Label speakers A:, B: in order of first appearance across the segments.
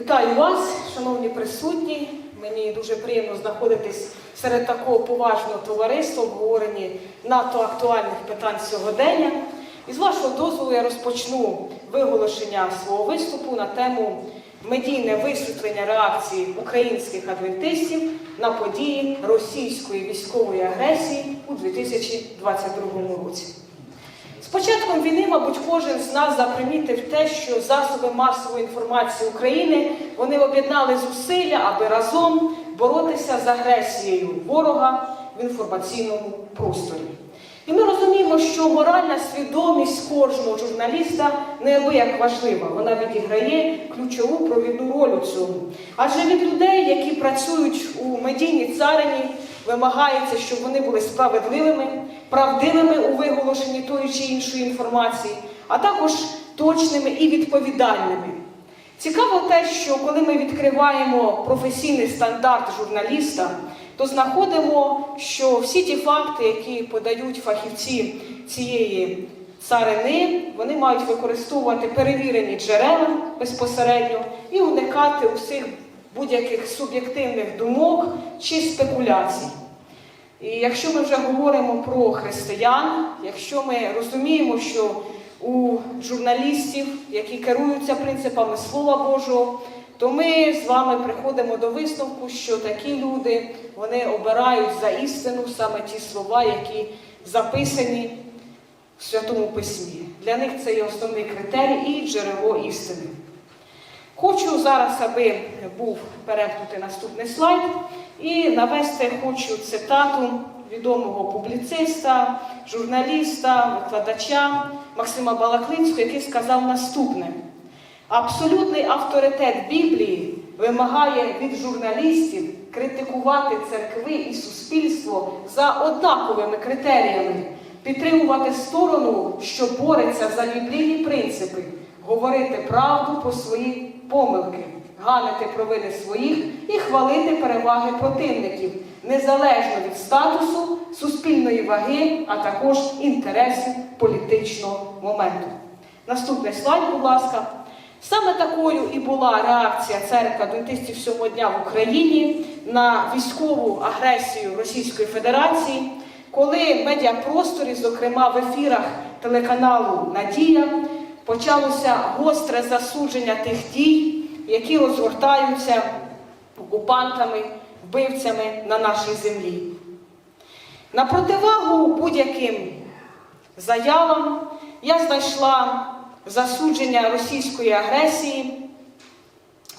A: Вітаю вас, шановні присутні. Мені дуже приємно знаходитись серед такого поважного товариства, обговоренні надто актуальних питань сьогодення. І з вашого дозволу я розпочну виголошення свого виступу на тему медійне висвітлення реакції українських адвентистів на події російської військової агресії у 2022 році. З початком війни, мабуть, кожен з нас запримітив те, що засоби масової інформації України вони об'єднали зусилля, аби разом боротися з агресією ворога в інформаційному просторі. І ми розуміємо, що моральна свідомість кожного журналіста неабияк важлива. Вона відіграє ключову провідну роль у цьому. Адже від людей, які працюють у медійній царині, вимагається, щоб вони були справедливими, правдивими у виголошенні тої чи іншої інформації, а також точними і відповідальними. Цікаво те, що коли ми відкриваємо професійний стандарт журналіста, то знаходимо, що всі ті факти, які подають фахівці цієї царини, вони мають використовувати перевірені джерела безпосередньо і уникати усіх будь-яких суб'єктивних думок чи спекуляцій. І якщо ми вже говоримо про християн, якщо ми розуміємо, що у журналістів, які керуються принципами Слова Божого, то ми з вами приходимо до висновку, що такі люди вони обирають за істину саме ті слова, які записані в Святому Письмі. Для них це є основний критерій і джерело істини. Хочу зараз, аби був перемкнутий наступний слайд, і навести хочу цитату відомого публіциста, журналіста, викладача Максима Балаклинського, який сказав наступне: абсолютний авторитет Біблії вимагає від журналістів критикувати церкви і суспільство за однаковими критеріями, підтримувати сторону, що бореться за біблійні принципи, говорити правду про свої помилки, ганити провини своїх і хвалити переваги противників, незалежно від статусу, суспільної ваги, а також інтересів політичного моменту. Наступний слайд, будь ласка. Саме такою і була реакція церкви адвентистів дня в Україні на військову агресію Російської Федерації, коли в медіапросторі, зокрема в ефірах телеканалу Надія, почалося гостре засудження тих дій, які розгортаються окупантами, вбивцями на нашій землі. На противагу будь-яким заявам я знайшла засудження російської агресії,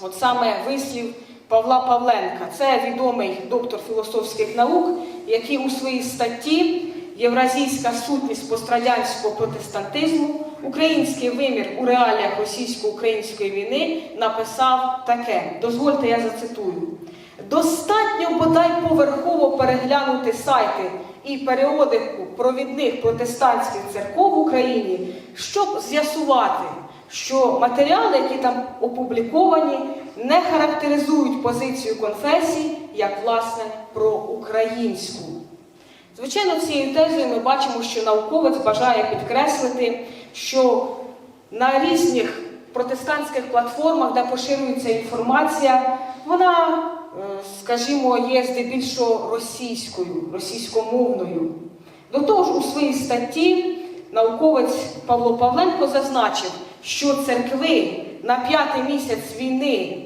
A: от саме вислів Павла Павленка. Це відомий доктор філософських наук, який у своїй статті Євразійська сутність пострадянського протестантизму, український вимір у реаліях російсько-української війни написав таке. Дозвольте, я зацитую. Достатньо бодай поверхово переглянути сайти і періодику провідних протестантських церков в Україні, щоб з'ясувати, що матеріали, які там опубліковані, не характеризують позицію конфесії як власне проукраїнську. Звичайно, цією тезою ми бачимо, що науковець бажає підкреслити, що на різних протестантських платформах, де поширюється інформація, вона, е, скажімо, є здебільшого російською, російськомовною. До того ж, у своїй статті науковець Павло Павленко зазначив, що церкви на п'ятий місяць війни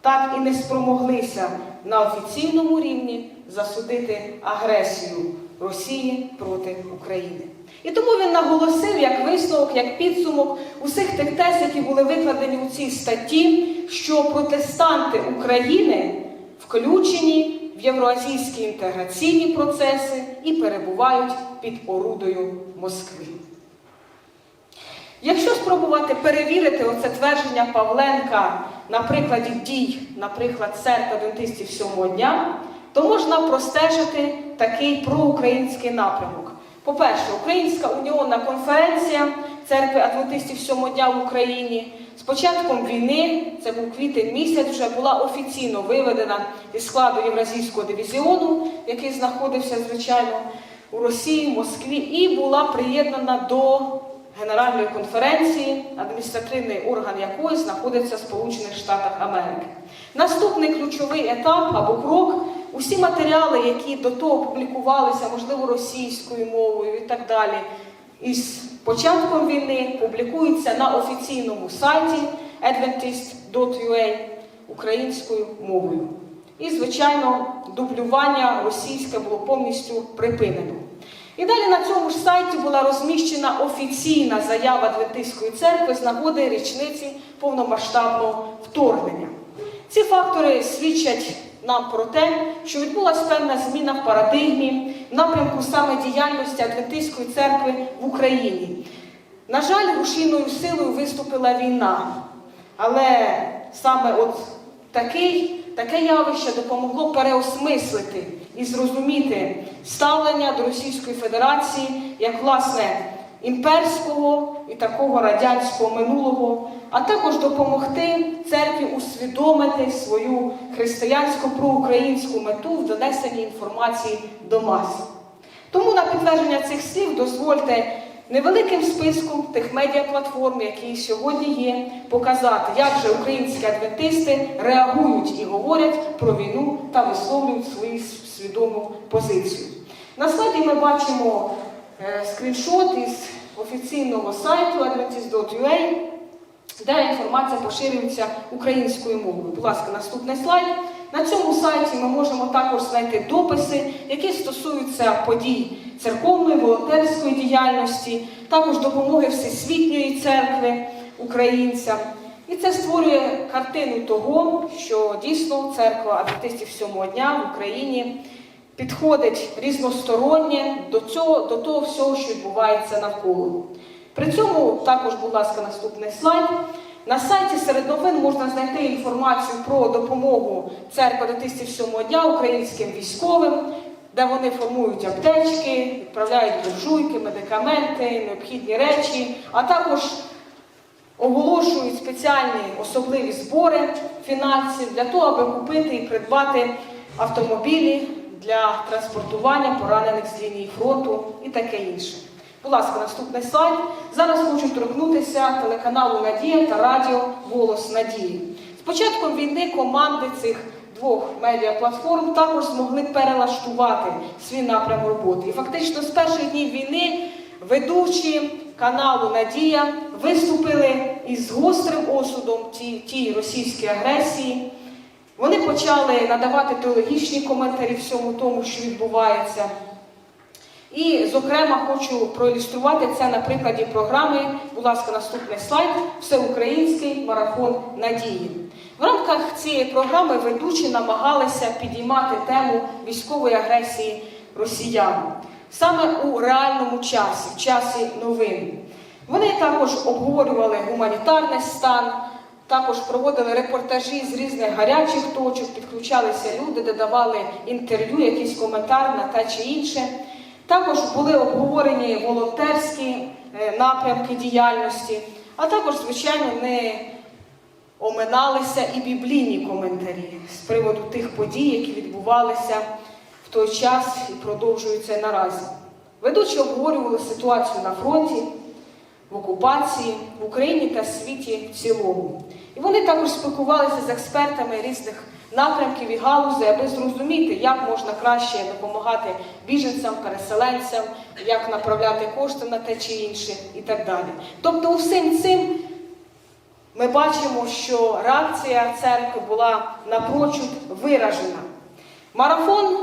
A: так і не спромоглися на офіційному рівні засудити агресію Росії проти України. І тому він наголосив як висновок, як підсумок усіх тих тез, які були викладені у цій статті, що протестанти України включені в євроазійські інтеграційні процеси і перебувають під орудою Москви. Якщо спробувати перевірити оце твердження Павленка на прикладі дій, наприклад, церкви адвентистів сьомого дня, то можна простежити такий проукраїнський напрямок. По-перше, Українська уніонна конференція церкви адвентистів сьомого дня в Україні з початком війни, це був квітень місяць, вже була офіційно виведена із складу Євразійського дивізіону, який знаходився, звичайно, у Росії, Москві, і була приєднана до Генеральної конференції, адміністративний орган якої знаходиться в Сполучених Штатах Америки. Наступний ключовий етап або крок усі матеріали, які до того публікувалися, можливо, російською мовою і так далі, із початком війни публікуються на офіційному сайті adventist.ua українською мовою. І, звичайно, дублювання російське було повністю припинено. І далі на цьому ж сайті була розміщена офіційна заява Адвентистської церкви з нагоди річниці повномасштабного вторгнення. Ці фактори свідчать нам про те, що відбулася певна зміна в парадигмі в напрямку саме діяльності Адвентистської церкви в Україні. На жаль, рушійною силою виступила війна, але саме от такий, таке явище допомогло переосмислити і зрозуміти ставлення до Російської Федерації як власне імперського і такого радянського минулого, а також допомогти церкві усвідомити свою християнсько проукраїнську мету в донесенні інформації до мас. Тому на підтвердження цих слів дозвольте невеликим списком тих медіаплатформ, які сьогодні є, показати, як же українські адвентисти реагують і говорять про війну та висловлюють свою свідому позицію. На слайді ми бачимо скріншот із офіційного сайту adventist.ua, де інформація поширюється українською мовою. Будь ласка, наступний слайд. На цьому сайті ми можемо також знайти дописи, які стосуються подій церковної, волонтерської діяльності, також допомоги Всесвітньої церкви українцям. І це створює картину того, що дійсно церква адвентистів сьомого дня в Україні підходить різностороннє до цього, до того всього, що відбувається навколо. При цьому також, будь ласка, наступний слайд. На сайті серед новин можна знайти інформацію про допомогу церкви адвентистів сьомого дня українським військовим, де вони формують аптечки, відправляють буржуйки, медикаменти, необхідні речі, а також оголошують спеціальні особливі збори фінансів для того, аби купити і придбати автомобілі для транспортування поранених з лінії фронту і таке інше. Будь ласка, наступний слайд. Зараз хочу торкнутися телеканалу Надія та радіо Голос Надії. З початком війни команди цих двох медіаплатформ також змогли перелаштувати свій напрям роботи. І фактично з перших днів війни ведучі каналу Надія виступили із гострим осудом тій російській агресії. Вони почали надавати теологічні коментарі всьому тому, що відбувається. І, зокрема, хочу проілюструвати це на прикладі програми, будь ласка, наступний слайд, Всеукраїнський марафон надії. В рамках цієї програми ведучі намагалися підіймати тему військової агресії росіян саме у реальному часі, в часі новин. Вони також обговорювали гуманітарний стан, також проводили репортажі з різних гарячих точок, підключалися люди, де давали інтерв'ю, якийсь коментар на те чи інше. Також були обговорені волонтерські е, напрямки діяльності, а також, звичайно, не оминалися і біблійні коментарі з приводу тих подій, які відбувалися в той час і продовжуються наразі. Ведучі обговорювали ситуацію на фронті, в окупації, в Україні та світі в цілому. І вони також спілкувалися з експертами різних напрямків і галузей, аби зрозуміти, як можна краще допомагати біженцям, переселенцям, як направляти кошти на те чи інше і так далі. Тобто, усім цим ми бачимо, що реакція церкви була напрочуд виражена. Марафон,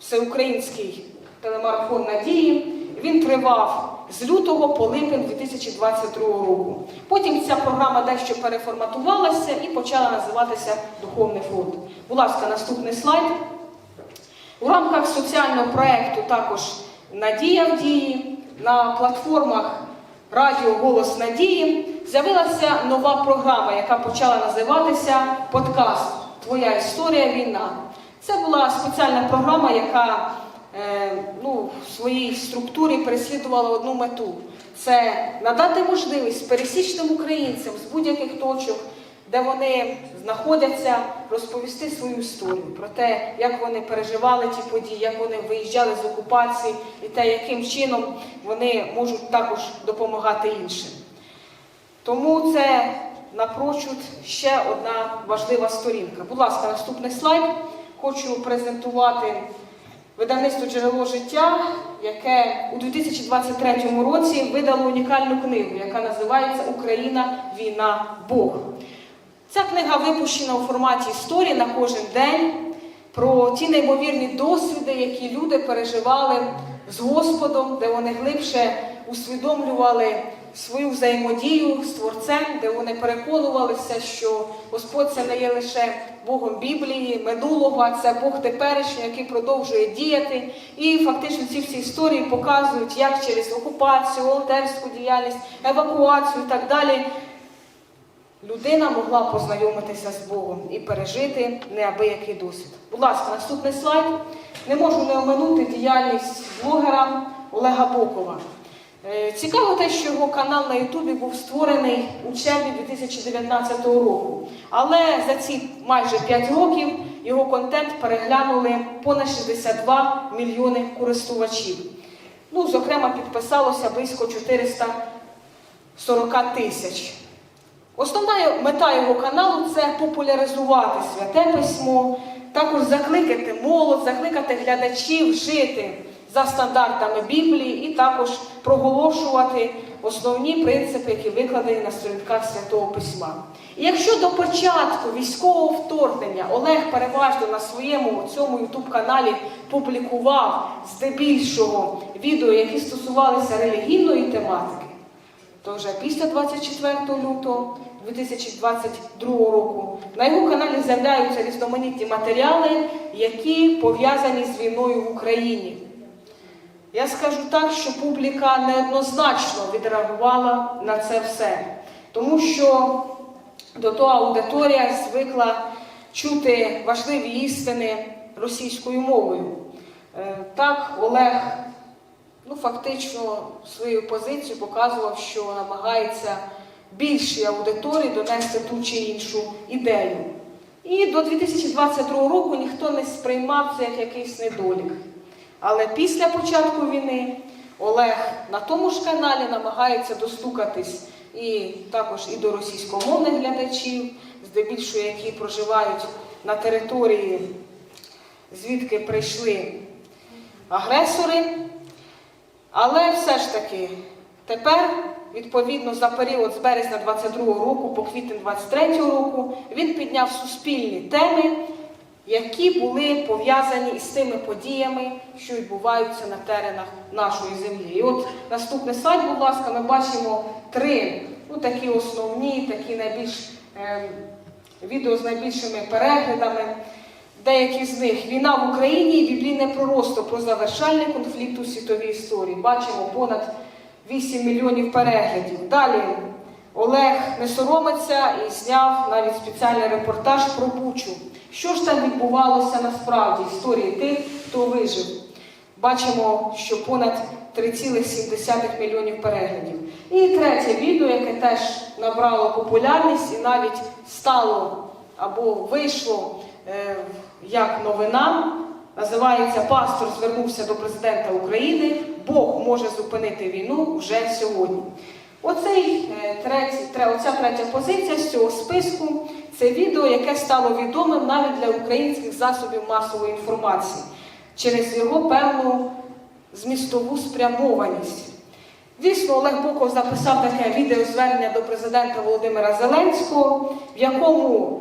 A: всеукраїнський телемарафон надії, він тривав з лютого по липень 2022 року. Потім ця програма дещо переформатувалася і почала називатися Духовний фронт. Будь ласка, наступний слайд. У рамках соціального проєкту також Надія в дії на платформах Радіо Голос Надії з'явилася нова програма, яка почала називатися Подкаст Твоя історія війна. Це була спеціальна програма, яка ну, в своїй структурі переслідувала одну мету: це надати можливість пересічним українцям з будь-яких точок де вони знаходяться, розповісти свою історію про те, як вони переживали ті події, як вони виїжджали з окупації і те, яким чином вони можуть також допомагати іншим. Тому це напрочуд ще одна важлива сторінка. Будь ласка, наступний слайд. Хочу презентувати видавництво джерело життя, яке у 2023 році видало унікальну книгу, яка називається Україна, війна, Бог. Ця книга випущена у форматі історії на кожен день про ті неймовірні досвіди, які люди переживали з Господом, де вони глибше усвідомлювали свою взаємодію з Творцем, де вони переконувалися, що Господь це не є лише Богом Біблії, минулого, а це Бог теперішній, який продовжує діяти. І фактично ці всі історії показують, як через окупацію, волонтерську діяльність, евакуацію і так далі людина могла познайомитися з Богом і пережити неабиякий досвід. Будь ласка, наступний слайд. Не можу не оминути діяльність блогера Олега Бокова. Е, Цікаво те, що його канал на Ютубі був створений у червні 2019 року. Але за ці майже 5 років його контент переглянули понад 62 мільйони користувачів. Ну, зокрема, підписалося близько 440 тисяч. Основна мета його каналу це популяризувати святе письмо, також закликати молодь, закликати глядачів жити за стандартами Біблії і також проголошувати основні принципи, які викладені на сторінках Святого Письма. І якщо до початку військового вторгнення Олег переважно на своєму цьому ютуб-каналі публікував здебільшого відео, які стосувалися релігійної тематики, то вже після 24 лютого 2022 року на його каналі з'являються різноманітні матеріали, які пов'язані з війною в Україні. Я скажу так, що публіка неоднозначно відреагувала на це все, тому що до того аудиторія звикла чути важливі істини російською мовою. Е, Так, Олег ну, фактично свою позицію показував, що намагається більшій аудиторії донести ту чи іншу ідею. І до 2022 року ніхто не сприймав це як якийсь недолік. Але після початку війни Олег на тому ж каналі намагається достукатись і також і до російськомовних глядачів, здебільшого які проживають на території, звідки прийшли агресори. Але все ж таки, тепер, відповідно, за період з березня 22 року по квітень 23 року, він підняв суспільні теми, які були пов'язані із тими подіями, що відбуваються на теренах нашої землі. І от наступний слайд, будь ласка, ми бачимо три ну, такі основні, такі найбільш е, відео з найбільшими переглядами. Деякі з них війна в Україні і біблійне пророцтво про завершальний конфлікт у світовій історії. Бачимо понад 8 мільйонів переглядів. Далі Олег не соромиться і зняв навіть спеціальний репортаж про Бучу. Що ж там відбувалося насправді історії тих, хто вижив? Бачимо, що понад 3,7 мільйонів переглядів. І третє відео, яке теж набрало популярність і навіть стало або вийшло е, як новина, називається Пастор звернувся до президента України. Бог може зупинити війну вже сьогодні. Оцей е, третій, оця третя позиція з цього списку це відео, яке стало відомим навіть для українських засобів масової інформації через його певну змістову спрямованість. Дійсно, Олег Боков записав таке відеозвернення до президента Володимира Зеленського, в якому,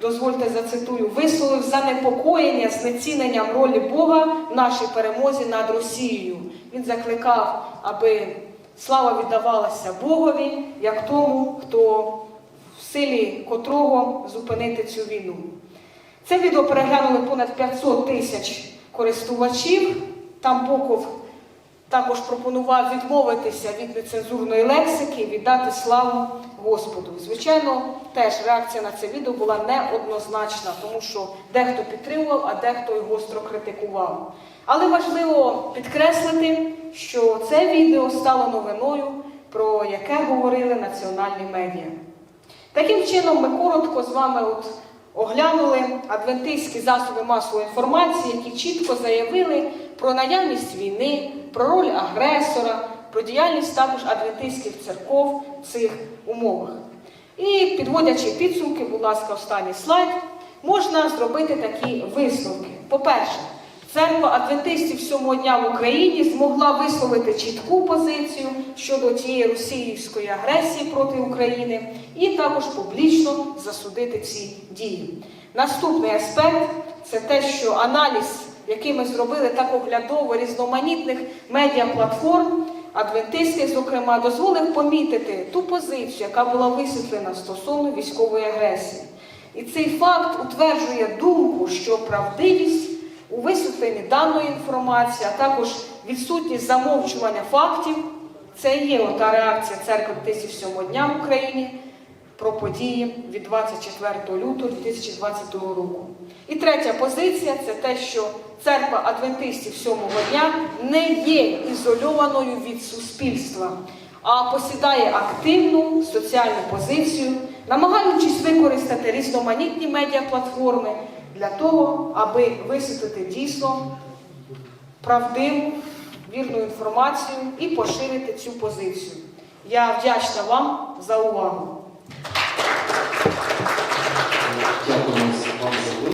A: дозвольте зацитую, висловив занепокоєння знеціненням ролі Бога в нашій перемозі над Росією. Він закликав, аби слава віддавалася Богові, як тому, хто в силі котрого зупинити цю війну. Це відео переглянули понад 500 тисяч користувачів. Там Боков також пропонував відмовитися від нецензурної лексики, віддати славу Господу. Звичайно, теж реакція на це відео була неоднозначна, тому що дехто підтримував, а дехто й гостро критикував. Але важливо підкреслити, що це відео стало новиною, про яке говорили національні медіа. Таким чином, ми коротко з вами от оглянули адвентистські засоби масової інформації, які чітко заявили про наявність війни, про роль агресора, про діяльність також адвентистських церков в цих умовах. І підводячи підсумки, будь ласка, останній слайд, можна зробити такі висновки. По-перше, церква адвентистів сьомого дня в Україні змогла висловити чітку позицію щодо тієї російської агресії проти України і також публічно засудити ці дії. Наступний аспект це те, що аналіз, який ми зробили так оглядово різноманітних медіаплатформ, адвентистських, зокрема, дозволив помітити ту позицію, яка була висвітлена стосовно військової агресії. І цей факт утверджує думку, що правдивість у висвітленні даної інформації, а також відсутність замовчування фактів, це є ота реакція церкви Адвентистів сьомого дня в Україні про події від 24 лютого 2022 року. І третя позиція це те, що церква адвентистів сьомого дня не є ізольованою від суспільства, а посідає активну соціальну позицію, намагаючись використати різноманітні медіаплатформи для того, аби висвітлити дійсно правдиву, вірну інформацію і поширити цю позицію. Я вдячна вам за увагу.